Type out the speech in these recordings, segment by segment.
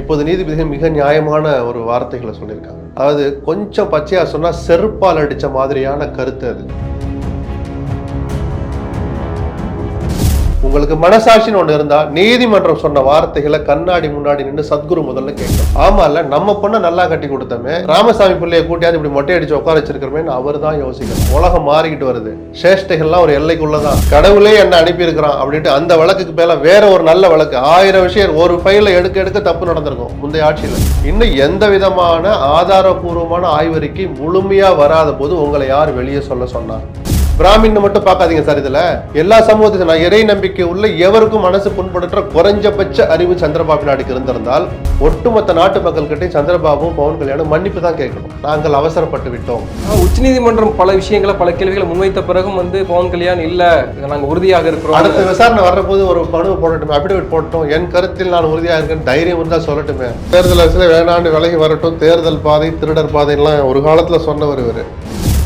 இப்போது நீதிபதிகள் மிக நியாயமான ஒரு வார்த்தைகளை சொல்லியிருக்காங்க. அதாவது கொஞ்சம் பச்சையாக சொன்னா செருப்பால் அடிச்ச மாதிரியான கருத்து அது. உங்களுக்கு மனசாட்சின்னு ஒன்று இருந்தால் நீதிமன்றம் சொன்ன வார்த்தைகளை கண்ணாடி முன்னாடி நின்று சத்குரு முதல்ல கேட்கும். ஆமா இல்ல நம்ம பொண்ணை நல்லா கட்டி கொடுத்தோமே ராமசாமி பிள்ளையை கூட்டியாவது இப்படி மொட்டை அடிச்சு உட்கார வச்சிருக்கிறமே அவர் தான் யோசிக்கணும் உலகம் மாறிக்கிட்டு வருது. சேஷ்டைகள்லாம் ஒரு எல்லைக்குள்ளதான். கடவுளே என்ன அனுப்பியிருக்கிறான் அப்படின்ட்டு அந்த வழக்குக்கு மேல வேற ஒரு நல்ல வழக்கு. ஆயிரம் விஷயம் ஒரு ஃபைல எடுக்க எடுக்க தப்பு நடந்திருக்கும் முந்தைய ஆட்சியில். இன்னும் எந்த விதமான ஆதாரபூர்வமான ஆய்வறிக்கை முழுமையா வராத போது உங்களை யார் வெளியே சொல்ல சொன்னார்? பிராமின் மட்டும் பார்க்காதீங்க சார் இதுல. எல்லா சமூகத்தையும் நான் இறை நம்பிக்கை உள்ள எவருக்கும் மனசு புண்படுற குறைஞ்சபட்ச அறிவு சந்திரபாபு நாயுடுக்கு இருந்திருந்தால் ஒட்டுமொத்த நாட்டு மக்கள் கிட்டே சந்திரபாபுவும் பவன் கல்யாணம் மன்னிப்பு தான் கேட்கணும். நாங்கள் அவசரப்பட்டு விட்டோம். உச்சநீதிமன்றம் பல விஷயங்களை பல கேள்விகளை முன்வைத்த பிறகும் வந்து பவன் கல்யாண் இல்ல நாங்க உறுதியாக இருக்கிறோம். அடுத்த விசாரணை வர்றபோது ஒரு மனு போடட்டும் அபிடவிட் போட்டோம். என் கருத்தில் நான் உறுதியாக இருக்கேன் தைரியம் இருந்தா சொல்லட்டுமே. தேர்தல் அரசியல வேணாண்டு விலகி வரட்டும். தேர்தல் பாதை திருடர் பாதைலாம் ஒரு காலத்துல சொன்னவர் இவரு.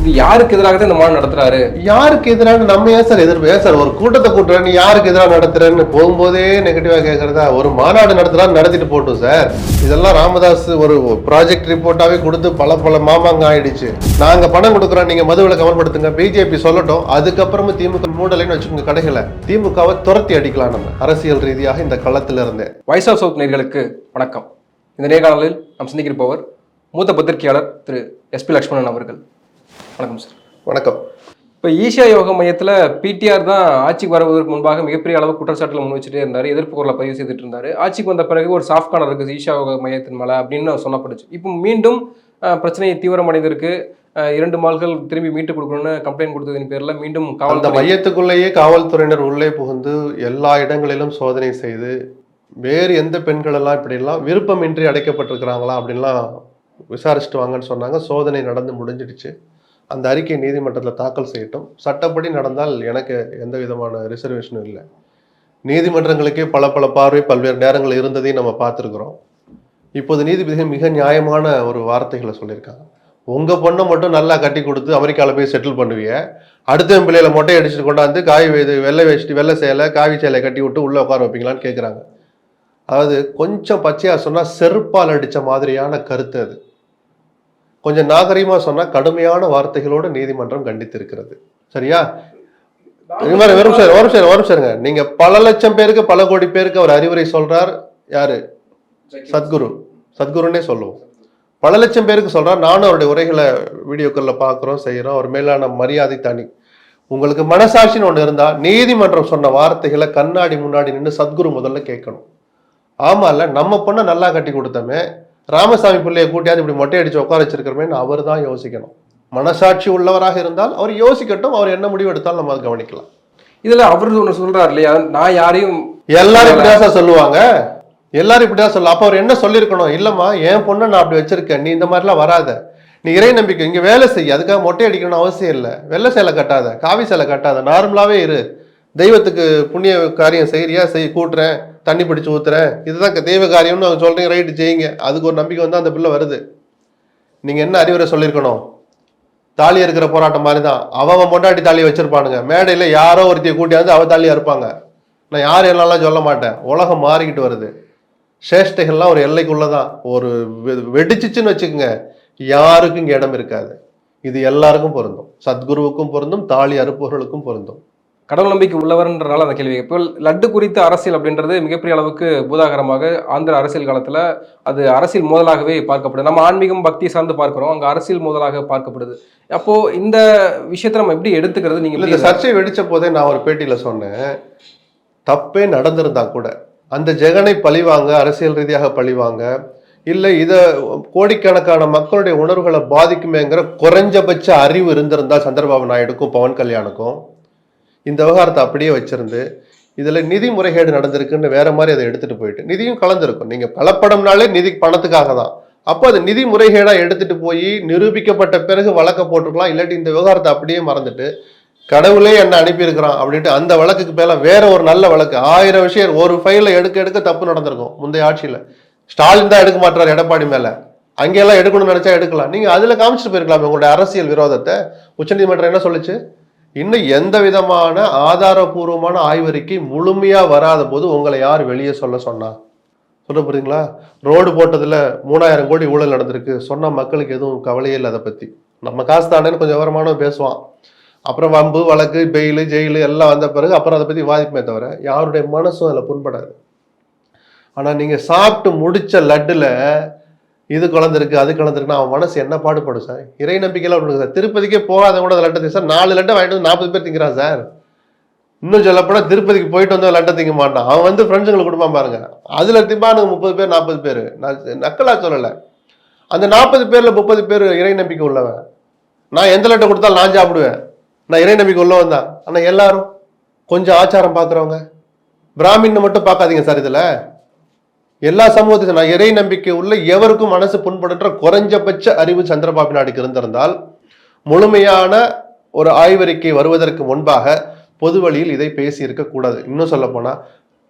இது யாருக்கு எதிராக தான் இந்த மாநாடு நடத்துறாரு? யாருக்கு எதிரான நம்ம ஏன் சார் எதிர்ப்பு? ஏன் சார் ஒரு கூட்டத்தை கூட்டுறேன் நீ யாருக்கு எதிராக நடத்துறேன்னு போகும்போதே நெகட்டிவா கேட்கறதா ஒரு மாநாடு நடத்துறான்னு நடத்திட்டு போட்டும் சார். இதெல்லாம் ராமதாஸ் ஒரு ப்ராஜெக்ட் ரிப்போர்ட்டாவே கொடுத்து பல பல மாமாங்க ஆயிடுச்சு. நாங்க பணம் கொடுக்குறோம் நீங்க மதுவில கவர்படுத்துங்க பிஜேபி சொல்லட்டும். அதுக்கப்புறமும் திமுக மூடலைன்னு வச்சுக்கோங்க கடைகளை திமுகவை துரத்தி அடிக்கலாம் நம்ம அரசியல் ரீதியாக இந்த களத்துல இருந்தே வாய்ஸ் ஆஃப் சவுத் நேர்களுக்கு வணக்கம். இந்த நேர்காணலில் நாம் சந்திக்கிருப்பவர் மூத்த பத்திரிகையாளர் திரு எஸ்பி லட்சுமணன் அவர்கள். வணக்கம் சார் வணக்கம். இப்போ ஈஷா யோக மையத்தில் பிடிஆர் தான் ஆட்சிக்கு வருவதற்கு முன்பாக மிகப்பெரிய அளவு குற்றச்சாட்டுல முன் வச்சுட்டே இருந்தார் எதிர்ப்பு குரலை பதிவு செய்துட்டு இருந்தாரு. ஆட்சிக்கு வந்த பிறகு ஒரு சாஃப்ட் கார்னர் இருக்குது ஈஷா யோக மையத்தின் மேலே அப்படின்னு சொல்லப்படுச்சு இப்போ மீண்டும் பிரச்சனை தீவிரமடைந்திருக்கு. இரண்டு மால்கள் திரும்பி மீட்டு கொடுக்கணும்னு கம்ப்ளைண்ட் கொடுத்ததின் பேரில் மீண்டும் அந்த மையத்துக்குள்ளேயே காவல்துறையினர் உள்ளே புகுந்து எல்லா இடங்களிலும் சோதனை செய்து வேறு எந்த பெண்கள் எல்லாம் இப்படிலாம் விருப்பமின்றி அடைக்கப்பட்டிருக்கிறாங்களா அப்படின்லாம் விசாரிச்சுட்டு வாங்கன்னு சொன்னாங்க. சோதனை நடந்து முடிஞ்சிடுச்சு. அந்த அறிக்கை நீதிமன்றத்தில் தாக்கல் செய்யட்டும். சட்டப்படி நடந்தால் எனக்கு எந்த விதமான ரிசர்வேஷனும் இல்லை. நீதிமன்றங்களுக்கே பல பல பார்வை பல்வேறு நேரங்கள் இருந்ததையும் நம்ம பார்த்துருக்குறோம். இப்போது நீதிபதிகள் மிக நியாயமான ஒரு வார்த்தைகளை சொல்லியிருக்காங்க. உங்கள் பொண்ணை மட்டும் நல்லா கட்டி கொடுத்து அமெரிக்காவில் போய் செட்டில் பண்ணுவீங்க அடுத்த பிள்ளையில மொட்டை அடிச்சுட்டு கொண்டாந்து காய் இது வெள்ளை வேஷ்டி வெள்ளை சேலை காவி சேலை கட்டி விட்டு உள்ளே உட்கார வைப்பீங்களான்னு கேட்குறாங்க அதாவது கொஞ்சம் பச்சையாக சொன்னால் செருப்பால் அடித்த மாதிரியான கருத்து அது. கொஞ்சம் நாகரிகமாக சொன்னா கடுமையான வார்த்தைகளோடு நீதிமன்றம் கண்டித்திருக்கிறது. சரியா? இது மாதிரி வெறும் சார் வரும் சார் வரும் சாருங்க நீங்க பல லட்சம் பேருக்கு பல கோடி பேருக்கு அவர் அறிவுரை சொல்றார். யாரு? சத்குரு. சத்குருன்னே சொல்லுவோம். பல லட்சம் பேருக்கு சொல்றார். நானும் அவருடைய உரைகளை வீடியோக்களில் பார்க்குறோம் செய்கிறோம். அவர் மேலான மரியாதை தனி. உங்களுக்கு மனசாட்சின்னு ஒன்று இருந்தால் நீதிமன்றம் சொன்ன வார்த்தைகளை கண்ணாடி முன்னாடி நின்று சத்குரு முதல்ல கேட்கணும். ஆமாம் இல்லை நம்ம பொண்ணை நல்லா கட்டி கொடுத்தோமே ராமசாமி பிள்ளைய கூட்டியாவது இப்படி மொட்டை அடிச்சு உட்கார வச்சிருக்கிறமேன்னு அவர் தான் யோசிக்கணும். மனசாட்சி உள்ளவராக இருந்தால் அவர் யோசிக்கட்டும் அவர் என்ன முடிவு எடுத்தாலும் நம்ம அதை கவனிக்கலாம். இதுல அவர் ஒன்று சொல்றாரு இல்லையா? நான் யாரையும் எல்லாரும் இப்படிதான் சொல்லுவாங்க. எல்லாரும் இப்படிதான் சொல்ல அப்ப அவர் என்ன சொல்லியிருக்கணும்? இல்லம்மா என் பொண்ணை நான் அப்படி வச்சிருக்கேன். நீ இந்த மாதிரிலாம் வராத. நீ இறை நம்பிக்கை இங்க வேலை செய். அதுக்காக மொட்டை அடிக்கணும்னு அவசியம் இல்லை. வெள்ளை சேலை கட்டாத காவி சேலை கட்டாத நார்மலாவே இரு. தெய்வத்துக்கு புண்ணிய காரியம் செய்யறியா செய் கூட்டுறேன். தண்ணி பிடிச்சி ஊத்துறேன் இதுதான் தெய்வ காரியம்னு அவங்க சொல்றீங்க ரைட்டு செய்யுங்க. அதுக்கு ஒரு நம்பிக்கை வந்து அந்த பிள்ளை வருது. நீங்க என்ன அறிவுரை சொல்லியிருக்கணும்? தாலி இருக்கிற போராட்டம் மாதிரி தான் அவன் பொண்டாட்டி தாலி வச்சிருப்பானுங்க. மேடையில் யாரோ ஒருத்தையை கூட்டியாந்து அவ தாலியாக இருப்பாங்க நான் யார் எல்லாம் சொல்ல மாட்டேன். உலகம் மாறிக்கிட்டு வருது. சேஷ்டைகள்லாம் ஒரு எல்லைக்குள்ளதான். ஒரு வெ- வெடிச்சிச்சுன்னு வச்சுக்கோங்க. யாருக்கும் இங்கே இடம் இருக்காது. இது எல்லாருக்கும் பொருந்தும். சத்குருவுக்கும் பொருந்தும். தாலி அறுப்பவர்களுக்கும் பொருந்தும். கடவுள் நம்பிக்கை உள்ளவர்ன்றனால அந்த கேள்வி இப்போ லட்டு குறித்த அரசியல் அப்படின்றது மிகப்பெரிய அளவுக்கு பூதாகரமாக ஆந்திர அரசியல் காலத்துல அது அரசியல் மோதலாகவே பார்க்கப்படுது. நம்ம ஆன்மீகம் பக்தி சார்ந்து பார்க்கிறோம். அங்க அரசியல் மோதலாக பார்க்கப்படுது. அப்போ இந்த விஷயத்தை நம்ம எப்படி எடுத்துக்கிறது? நீங்க இல்ல எப்படி இந்த சர்ச்சை வெடிச்ச போதே நான் ஒரு பேட்டியில சொன்னேன். தப்பே நடந்திருந்தா கூட. அந்த ஜெகனை பழிவாங்க அரசியல் ரீதியாக பழிவாங்க இல்ல இத கோடிக்கணக்கான மக்களுடைய உணர்வுகளை பாதிக்குமேங்கிற குறைஞ்சபட்ச அறிவு இருந்திருந்தா சந்திரபாபு நாயுடுக்கும் பவன் கல்யாணுக்கும் இந்த விவகாரத்தை அப்படியே வச்சிருந்து இதில் நிதி முறைகேடு நடந்திருக்குன்னு வேற மாதிரி அதை எடுத்துட்டு போயிட்டு நிதியும் கலந்திருக்கும். நீங்க கலப்படம்னாலே நிதி பணத்துக்காக தான். அப்போ அது நிதி முறைகேடா எடுத்துட்டு போய் நிரூபிக்கப்பட்ட பிறகு வழக்க போட்டிருக்கலாம். இல்லாட்டி இந்த விவகாரத்தை அப்படியே மறந்துட்டு கடவுளே என்ன அனுப்பியிருக்கிறான் அப்படின்ட்டு அந்த வழக்குக்கு மேல வேற ஒரு நல்ல வழக்கு. ஆயிரம் விஷயம் ஒரு ஃபைல எடுக்க எடுக்க தப்பு நடந்திருக்கும் முந்தைய ஆட்சியில. ஸ்டாலின் தான் எடுக்க மாட்டார் எடப்பாடி மேல. அங்கெல்லாம் எடுக்கணும்னு நினைச்சா எடுக்கலாம். நீங்க அதுல காமிச்சிட்டு போயிருக்கலாம் உங்களுடைய அரசியல் விரோதத்தை. உச்சநீதிமன்றம் என்ன சொல்லுச்சு? இன்னும் எந்த விதமான ஆதாரபூர்வமான ஆய்வறிக்கை முழுமையா வராத போது உங்களை யார் வெளியே சொல்ல சொன்னா? சொல்ல போறீங்களா ரோடு போட்டதுல மூணாயிரம் கோடி ஊழல் நடந்திருக்கு. சொன்ன மக்களுக்கு எதுவும் கவலையே இல்லை அதை பத்தி. நம்ம காசு தானேன்னு கொஞ்சம் விவரமானவன் பேசுவான். அப்புறம் வம்பு வழக்கு பெயில் ஜெயிலு எல்லாம் வந்த பிறகு அப்புறம் அதை பத்தி வாதிப்புமே தவிர யாருடைய மனசும் அதில் புண்படாது. ஆனா நீங்க சாப்பிட்டு முடிச்ச லட்டுல இது கலந்துருக்கு அது கலந்துருக்குன்னு அவன் மனசு என்ன பாடுபடும் சார்? இறை நம்பிக்கையெல்லாம் ஒன்று சார் திருப்பதிக்கே போகாத கூட அந்த லட்டை சார் நாலு லட்டை வாங்கிட்டு வந்து நாற்பது பேர் திங்கிறான் சார். இன்னும் சொல்லப்போனால் திருப்பதிக்கு போயிட்டு வந்து லட்டை திங்க மாட்டான். அவன் வந்து ஃப்ரெண்ட்ஸுங்களை கொடுப்பான் பாருங்க. அதில் திம்பானுங்க முப்பது பேர் நாற்பது பேர். நான் நக்கலாக சொல்லலை. அந்த நாற்பது பேரில் முப்பது பேர் இறை நம்பிக்கை உள்ளவன். நான் எந்த லட்டை கொடுத்தாலும் நான் சாப்பிடுவேன். நான் இறை நம்பிக்கை உள்ளவன் தான். ஆனால் எல்லாரும் கொஞ்சம் ஆச்சாரம் பார்க்குறவங்க பிராமின்னு மட்டும் பார்க்காதீங்க சார் இதில். எல்லா சமூகத்தையும் நான் இறை நம்பிக்கை உள்ள எவருக்கும் மனசு புண்படுன்ற குறைஞ்சபட்ச அறிவு சந்திரபாபு நாயுடுக்கு இருந்திருந்தால் முழுமையான ஒரு ஆய்வறிக்கை வருவதற்கு முன்பாக பொது வழியில் இதை பேசி இருக்க கூடாது. இன்னும் சொல்ல போனா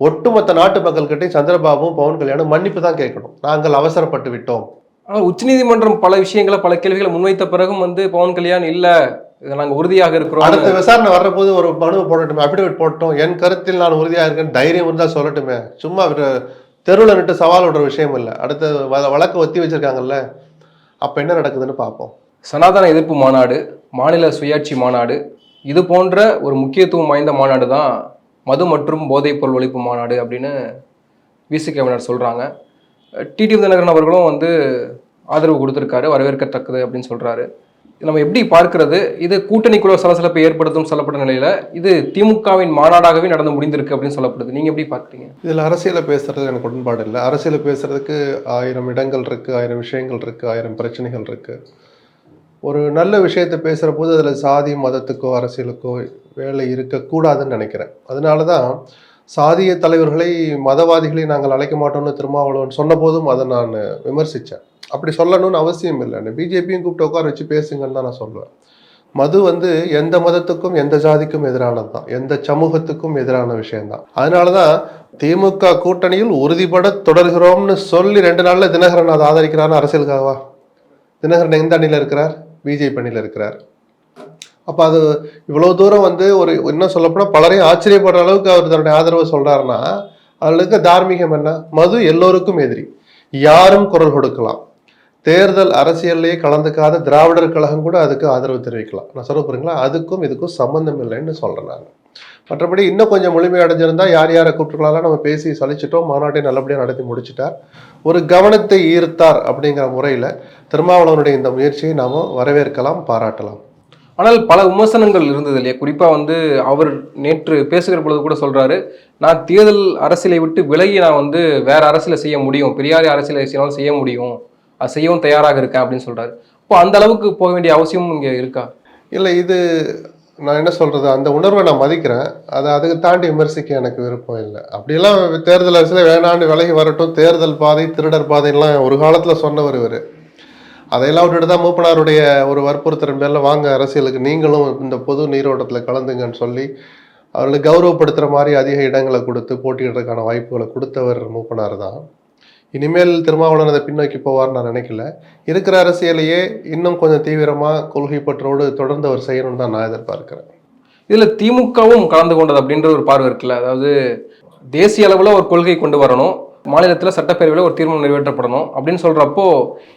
ஒட்டுமொத்த நாட்டு மக்கள்கிட்ட சந்திரபாபுவும் பவன் கல்யாணம் மன்னிப்பு தான் கேட்கணும். நாங்கள் அவசரப்பட்டு விட்டோம். ஆனால் உச்சநீதிமன்றம் பல விஷயங்களை பல கேள்விகளை முன்வைத்த பிறகும் வந்து பவன் கல்யாண் இல்ல இதை நாங்க உறுதியாக இருக்கிறோம். அடுத்த விசாரணை வர்றபோது ஒரு மனு போடட்டுமே அபிடவிட் போட்டோம். என் கருத்தில் நான் உறுதியாக இருக்கேன் தைரியம் இருந்தா சொல்லட்டுமே. சும்மா தெருவில் நின்று சவால் விடுற விஷயம் இல்லை. அடுத்த வ- வழக்கு ஒத்தி வச்சுருக்காங்கல்ல அப்போ என்ன நடக்குதுன்னு பார்ப்போம். சனாதன எதிர்ப்பு மாநாடு மாநில சுயாட்சி மாநாடு இது போன்ற ஒரு முக்கியத்துவம் வாய்ந்த மாநாடு தான் மது மற்றும் போதைப்பொருள் ஒழிப்பு மாநாடு அப்படின்னு விசிகவினர் சொல்கிறாங்க டிடி தினகரன் அவர்களும் வந்து ஆதரவு கொடுத்துருக்காரு வரவேற்கத்தக்கது அப்படின்னு சொல்கிறாரு நம்ம எப்படி பார்க்கிறது? இது கூட்டணிக்குள்ள சலசலப்பை ஏற்படுத்தும் சொல்லப்பட்ட நிலையில இது திமுகவின் மாநாடாகவே நடந்து முடிந்திருக்கு அப்படின்னு சொல்லப்படுது. நீங்க எப்படி பார்க்குறீங்க? இதில் அரசியலை பேசுறது எனக்கு உடன்பாடு இல்லை. அரசியல பேசுறதுக்கு ஆயிரம் இடங்கள் இருக்கு ஆயிரம் விஷயங்கள் இருக்கு ஆயிரம் பிரச்சனைகள் இருக்கு. ஒரு நல்ல விஷயத்தை பேசுகிற போது அதில் சாதி மதத்துக்கோ அரசியலுக்கோ வேலை இருக்கக்கூடாதுன்னு நினைக்கிறேன். அதனால தான் சாதிய தலைவர்களை மதவாதிகளை நாங்கள் அழைக்க மாட்டோம்னு திருமாவளவன் சொன்ன போதும் அதை நான் விமர்சித்தேன். அப்படி சொல்லணும்னு அவசியம் இல்லை. பிஜேபியும் கூப்பிட்டு உட்கார வச்சு பேசுங்கன்னு தான் நான் சொல்லுவேன் மது வந்து எந்த மதத்துக்கும் எந்த ஜாதிக்கும் எதிரானது தான். எந்த சமூகத்துக்கும் எதிரான விஷயம்தான். அதனால தான் திமுக கூட்டணியில் உறுதிபட தொடர்கிறோம்னு சொல்லி ரெண்டு நாளில் தினகரன் அதை ஆதரிக்கிறான்னு அரசியலுக்காகவா? தினகரன் எந்த அணியில் இருக்கிறார்? பிஜேபி அணியில் இருக்கிறார். அப்போ அது இவ்வளோ தூரம் வந்து ஒரு என்ன சொல்லப்போனால் பலரையும் ஆச்சரியப்படுற அளவுக்கு அவர் தன்னுடைய ஆதரவை சொல்கிறாருன்னா அதில் தார்மீகம் என்ன? மது எல்லோருக்கும் எதிரி. யாரும் குரல் கொடுக்கலாம். தேர்தல் அரசியல்லையே கலந்துக்காத திராவிடர் கழகம் கூட அதுக்கு ஆதரவு தெரிவிக்கலாம். நான் சொல்ல போகிறீங்களா அதுக்கும் இதுக்கும் சம்மந்தம் இல்லைன்னு சொல்கிறேன் நான். மற்றபடி இன்னும் கொஞ்சம் முழுமை அடைஞ்சிருந்தா யார் யாரை கூப்பிட்டுக்கலாம் நம்ம பேசி சலிச்சிட்டோம். மாநாட்டை நல்லபடியாக நடத்தி முடிச்சிட்டார். ஒரு கவனத்தை ஈர்த்தார் அப்படிங்கிற முறையில் திருமாவளவனுடைய இந்த முயற்சியை நாம் வரவேற்கலாம் பாராட்டலாம். ஆனால் பல விமர்சனங்கள் இருந்தது இல்லையா? குறிப்பாக வந்து அவர் நேற்று பேசுகிற பொழுது கூட சொல்கிறாரு நான் தேர்தல் அரசியலை விட்டு விலகி நான் வந்து வேற அரசியலை செய்ய முடியும். பெரியாரி அரசியலை செய்யணும் செய்ய முடியும். அது செய்யவும் தயாராக இருக்கேன் அப்படின்னு சொல்கிறாரு இப்போ அந்த அளவுக்கு போக வேண்டிய அவசியமும் இங்கே இருக்கா? இல்லை இது நான் என்ன சொல்கிறது அந்த உணர்வை நான் மதிக்கிறேன். அதை அதுக்கு தாண்டி விமர்சிக்க எனக்கு விருப்பம் இல்லை. அப்படியெல்லாம் தேர்தல் அரசியல் வேணான்னு விலகி வரட்டும். தேர்தல் பாதை திருடர் பாதையெல்லாம் ஒரு காலத்தில் சொன்னவர் இவர். அதையெல்லாம் விட்டுட்டு தான் மூப்பனாருடைய ஒரு வற்புறுத்தலின் பேரில் வாங்க அரசியலுக்கு நீங்களும் இந்த பொது நீரோட்டத்தில் கலந்துங்கன்னு சொல்லி அவர்களை கௌரவப்படுத்துகிற மாதிரி அதிக இடங்களை கொடுத்து போட்டியிடுறதுக்கான வாய்ப்புகளை கொடுத்தவர் மூப்பனார் தான். இனிமேல் திருமாவளவன் அதை பின்னோக்கி போவார்னு நான் நினைக்கல. இருக்கிற அரசியலையே இன்னும் கொஞ்சம் தீவிரமாக கொள்கை பற்றோடு தொடர்ந்து அவர் செய்யணும்னு தான் நான் எதிர்பார்க்கிறேன். இதில் திமுகவும் கலந்து கொண்டது அப்படின்ற ஒரு பார்வை இருக்குல்ல. அதாவது தேசிய அளவில் ஒரு கொள்கை கொண்டு வரணும். மாநிலத்தில் சட்டப்பேரவையில் ஒரு தீர்மானம் நிறைவேற்றப்படணும் அப்படின்னு சொல்றப்போ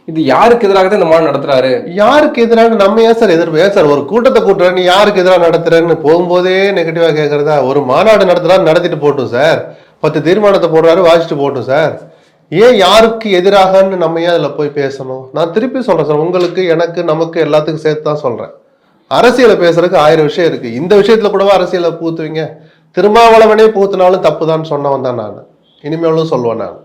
இது யாருக்கு எதிராக தான் இந்த மாநிலம் நடத்துறாரு? யாருக்கு எதிராக? நம்ம ஏன் சார் எதிர்ப்பு? ஏன் சார் ஒரு கூட்டத்தை கூட்டுற நீ யாருக்கு எதிராக நடத்துறேன்னு போகும்போதே நெகட்டிவாக கேட்கறதா ஒரு மாநாடு நடத்துறாரு நடத்திட்டு போட்டும் சார். பத்து தீர்மானத்தை போடுறாரு வாசிச்சுட்டு போட்டும் சார். ஏன் யாருக்கு எதிராகன்னு நம்ம ஏன் அதில் போய் பேசணும்? நான் திருப்பி சொல்கிறேன் சார் உங்களுக்கு எனக்கு நமக்கு எல்லாத்துக்கும் சேர்த்து தான் சொல்கிறேன் அரசியலை பேசுறதுக்கு ஆயிரம் விஷயம் இருக்குது இந்த விஷயத்தில் கூடவா அரசியலை பூத்துவீங்க? திருமாவளவனே பூத்துனாலும் தப்பு தான் சொன்னவன் தான் நான். இனிமேலும் சொல்லுவேன் நான்.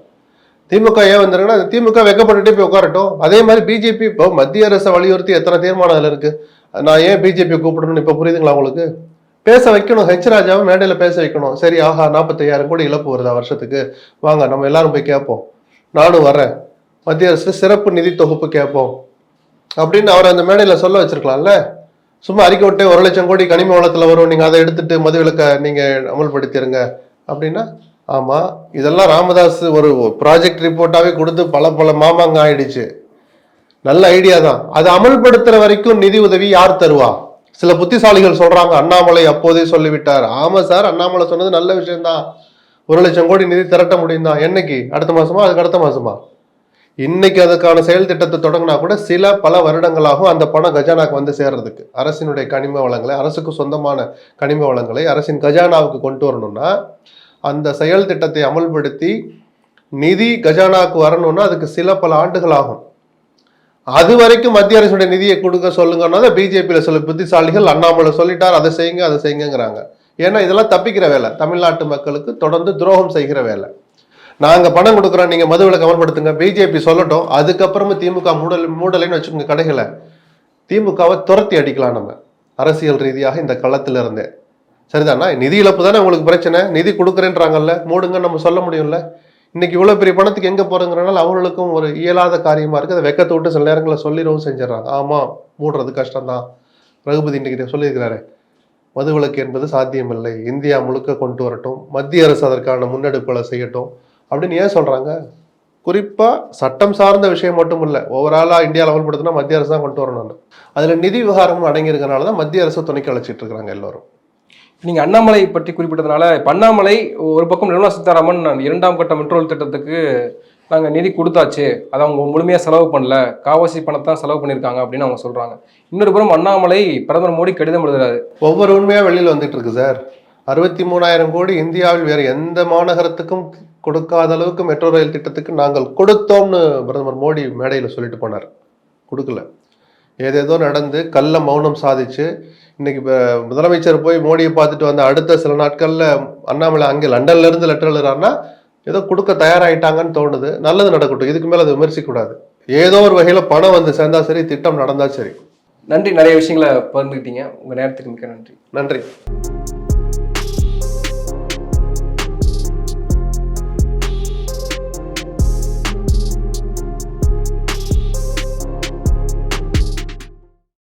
திமுக ஏன் வந்துருங்கன்னா திமுக வெக்கப்பட்டுட்டே போய் உட்காரட்டும். அதே மாதிரி பிஜேபி இப்போ மத்திய அரசை வலியுறுத்தி எத்தனை தீர்மானம் அதில் இருக்கு? நான் ஏன் பிஜேபி கூப்பிடணும்னு இப்போ புரியுதுங்களா உங்களுக்கு? பேச வைக்கணும். ஹெச் ராஜாவை மேடையில் பேச வைக்கணும். சரி ஆஹா நாற்பத்தையாயிரம் கோடி இழப்பு வருதா வருஷத்துக்கு? வாங்க நம்ம எல்லாரும் போய் கேட்போம். நானும் வரேன் மத்திய அரசு சிறப்பு நிதி தொகுப்பு கேட்போம். அப்படின்னு அவர் அந்த மேடையில் சொல்ல வச்சிருக்கலாம்ல? சும்மா அறிக்கை விட்டு ஒரு லட்சம் கோடி கனிம வளத்தில் வரும். நீங்கள் அதை எடுத்துட்டு மதுவிலக்கை நீங்கள் அமல்படுத்திடுங்க அப்படின்னா ஆமாம் இதெல்லாம் ராமதாஸ் ஒரு ப்ராஜெக்ட் ரிப்போர்ட்டாகவே கொடுத்து பல பல மாமாங்க ஆயிடுச்சு. நல்ல ஐடியா தான். அது அமல்படுத்துற வரைக்கும் நிதி உதவி யார் தருவா? சில புத்திசாலிகள் சொல்றாங்க அண்ணாமலை அப்போதே சொல்லிவிட்டார். ஆமா சார் அண்ணாமலை சொன்னது நல்ல விஷயம்தான். ஒரு லட்சம் கோடி நிதி திரட்ட முடியும் தான் என்னைக்கு? அடுத்த மாசமா? அதுக்கு அடுத்த மாசமா? இன்னைக்கு அதுக்கான செயல் திட்டத்தை தொடங்கினா கூட சில பல வருடங்களாகும் அந்த பணம் கஜானாக்கு வந்து சேர்றதுக்கு. அரசினுடைய கனிம வளங்களை அரசுக்கு சொந்தமான கனிம வளங்களை அரசின் கஜானாவுக்கு கொண்டு வரணும்னா அந்த செயல் திட்டத்தை அமல்படுத்தி நிதி கஜானாவுக்கு வரணும்னா அதுக்கு சில பல ஆண்டுகள் ஆகும் அது வரைக்கும் மத்திய அரசுடைய நிதியை கொடுக்க சொல்லுங்கன்னா தான் பிஜேபியில் சில புத்திசாலிகள் அண்ணாமலை சொல்லிட்டார் அதை செய்யுங்க அதை செய்யுங்கிறாங்க ஏன்னா இதெல்லாம் தப்பிக்கிற வேலை. தமிழ்நாட்டு மக்களுக்கு தொடர்ந்து துரோகம் செய்கிற வேலை. நாங்கள் பணம் கொடுக்குறோம் நீங்கள் மதுவில் அமல்படுத்துங்க பிஜேபி சொல்லட்டும். அதுக்கப்புறமா திமுக மூடல் மூடலைன்னு வச்சுக்கோங்க கடைகளை. திமுகவை துரத்தி அடிக்கலாம் நம்ம. அரசியல் ரீதியாக இந்த களத்திலிருந்தே. சரிதானா? நிதி இழப்பு தானே உங்களுக்கு பிரச்சனை? நிதி கொடுக்குறேன்றாங்கல்ல. மூடுங்கன்னு நம்ம சொல்ல முடியும்ல. இன்னைக்கு இவ்வளோ பெரிய பணத்துக்கு எங்கே போகிறங்கிறனால அவங்களுக்கும் ஒரு இயலாத காரியமாக இருக்குது அதை வெக்கத்தை விட்டு சில நேரங்களில் சொல்லிடவும் செஞ்சிடறாங்க. ஆமாம் மூடுறது கஷ்டம்தான். ரகுபதி இன்னைக்கு சொல்லியிருக்கிறாரு. மதுவிலக்கு என்பது சாத்தியமில்லை. இந்தியா முழுக்க கொண்டு வரட்டும். மத்திய அரசு அதற்கான முன்னெடுப்புகளை செய்யட்டும். அப்படின்னு ஏன் சொல்கிறாங்க குறிப்பாக சட்டம் சார்ந்த விஷயம் மட்டும் இல்லை. ஓவராலாக இந்தியா லெவல் படுத்தினா மத்திய அரசு தான் கொண்டு வரணும்னு. அதில் நிதி விவகாரமும் அடங்கியிருக்கனால தான் மத்திய அரசு துணைக்கு அழைச்சிட்டு இருக்காங்க எல்லாரும். நீங்க அண்ணாமலை பற்றி குறிப்பிட்டதுனால இப்ப அண்ணாமலை ஒரு பக்கம் நிர்மலா சீதாராமன் இரண்டாம் கட்ட மெட்ரோல் திட்டத்துக்கு நாங்க நிதி கொடுத்தாச்சு. அதை அவங்க முழுமையா செலவு பண்ணல. காவாசி பணத்தை தான் செலவு பண்ணியிருக்காங்க அப்படின்னு அவங்க சொல்றாங்க. இன்னொரு புறம் அண்ணாமலை பிரதமர் மோடி கடிதம் எழுதுறாரு. ஒவ்வொரு உண்மையா வெளியில் வந்துட்டு இருக்கு சார். அறுபத்தி மூணாயிரம் கோடி இந்தியாவில் வேற எந்த மாநகரத்துக்கும் கொடுக்காத அளவுக்கு மெட்ரோ ரயில் திட்டத்துக்கு நாங்கள் கொடுத்தோம்னு பிரதமர் மோடி மேடையில் சொல்லிட்டு போனார். கொடுக்கல. ஏதேதோ நடந்து கள்ள மௌனம் சாதிச்சு இன்னைக்கு இப்ப முதலமைச்சர் போய் மோடியை பார்த்துட்டு வந்த அடுத்த சில நாட்கள்ல அண்ணாமலை அங்கே லண்டன்ல இருந்து லெட்டர் எழுதுறாருன்னா ஏதோ கொடுக்க தயாராயிட்டாங்கன்னு தோணுது. நல்லது நடக்கட்டும். இதுக்கு மேல அதை விமர்சிக்க கூடாது ஏதோ ஒரு வகையில பணம் வந்து சேர்ந்தா சரி திட்டம் நடந்தா சரி. நன்றி. நிறைய விஷயங்களை பகிர்ந்துக்கிட்டீங்க. உங்க நேரத்துக்கு மிக்க நன்றி. நன்றி.